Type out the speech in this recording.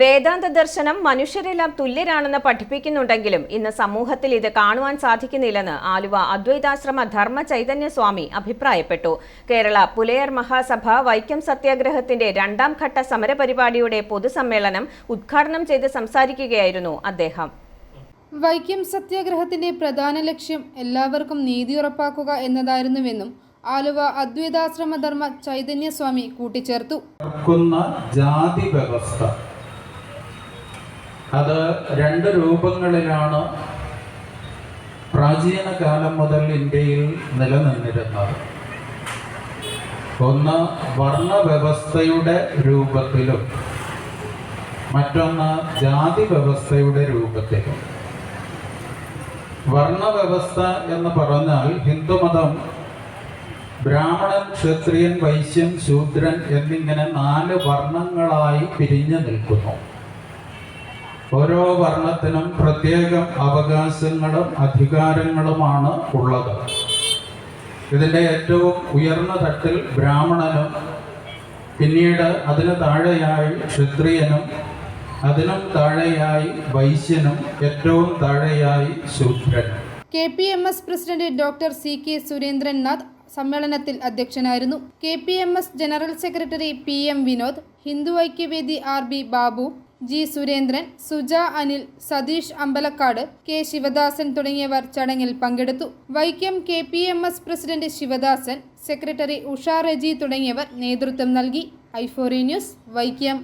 വേദാന്ത ദർശനം മനുഷ്യരെല്ലാം തുല്യരാണെന്ന് പഠിപ്പിക്കുന്നുണ്ടെങ്കിലും ഇന്ന് സമൂഹത്തിൽ ഇത് കാണുവാൻ സാധിക്കുന്നില്ലെന്ന് ആലുവ അദ്വൈതാശ്രമ ധർമ്മ ചൈതന്യ സ്വാമി അഭിപ്രായപ്പെട്ടു. കേരള പുലയർ മഹാസഭ വൈക്കം സത്യാഗ്രഹത്തിന്റെ രണ്ടാം ഘട്ട സമരപരിപാടിയുടെ പൊതുസമ്മേളനം ഉദ്ഘാടനം ചെയ്ത് സംസാരിക്കുകയായിരുന്നു അദ്ദേഹം. വൈക്കം സത്യാഗ്രഹത്തിന്റെ പ്രധാന ലക്ഷ്യം എല്ലാവർക്കും നീതി ഉറപ്പാക്കുക എന്നതായിരുന്നുവെന്നും ആലുവ അദ്വൈതാശ്രമ ധർമ്മ ചൈതന്യ സ്വാമി കൂട്ടിച്ചേർത്തു. ജാതി വ്യവസ്ഥ. അത് രണ്ട് രൂപങ്ങളിലാണ് പ്രാചീന കാലം മുതൽ ഇന്ത്യയിൽ നിലനിന്നിരുന്നത്. ഒന്ന് വർണവ്യവസ്ഥയുടെ രൂപത്തിലും മറ്റൊന്ന് ജാതി വ്യവസ്ഥയുടെ രൂപത്തിലും. വർണവ്യവസ്ഥ എന്ന് പറഞ്ഞാൽ ഹിന്ദുമതം ബ്രാഹ്മണൻ ക്ഷത്രിയൻ വൈശ്യൻ ശൂദ്രൻ എന്നിങ്ങനെ നാല് വർണങ്ങളായി പിരിഞ്ഞു നിൽക്കുന്നു. ഓരോ വർണത്തിനും പ്രത്യേകം അവകാശങ്ങളും അധികാരങ്ങളുമാണ് ഉള്ളത്. ഇതിന്റെ ഏറ്റവും ഉയർന്ന തട്ടിൽ ബ്രാഹ്മണനും പിന്നീട് അതിന് താഴെയായി ക്ഷത്രിയനും അതിനും താഴെയായി വൈശ്യനും ഏറ്റവും താഴെയായി ശൂദ്രനും K P M S president doctor C K Surendranath സമ്മേളനത്തിൽ അധ്യക്ഷനായിരുന്നു. K P M S general secretary P M Vinod Hindu Aikyavedi R B Babu G Surendran Suja Anil Satheesh Ambalakkad K Sivadasan തുടങ്ങിയവർ ചടങ്ങിൽ പങ്കെടുത്തു. Vaikom K P M S president Sivadasan secretary Usha Reji തുടങ്ങിയവർ നേതൃത്വം നൽകി. ഐഫോറി news Vaikom.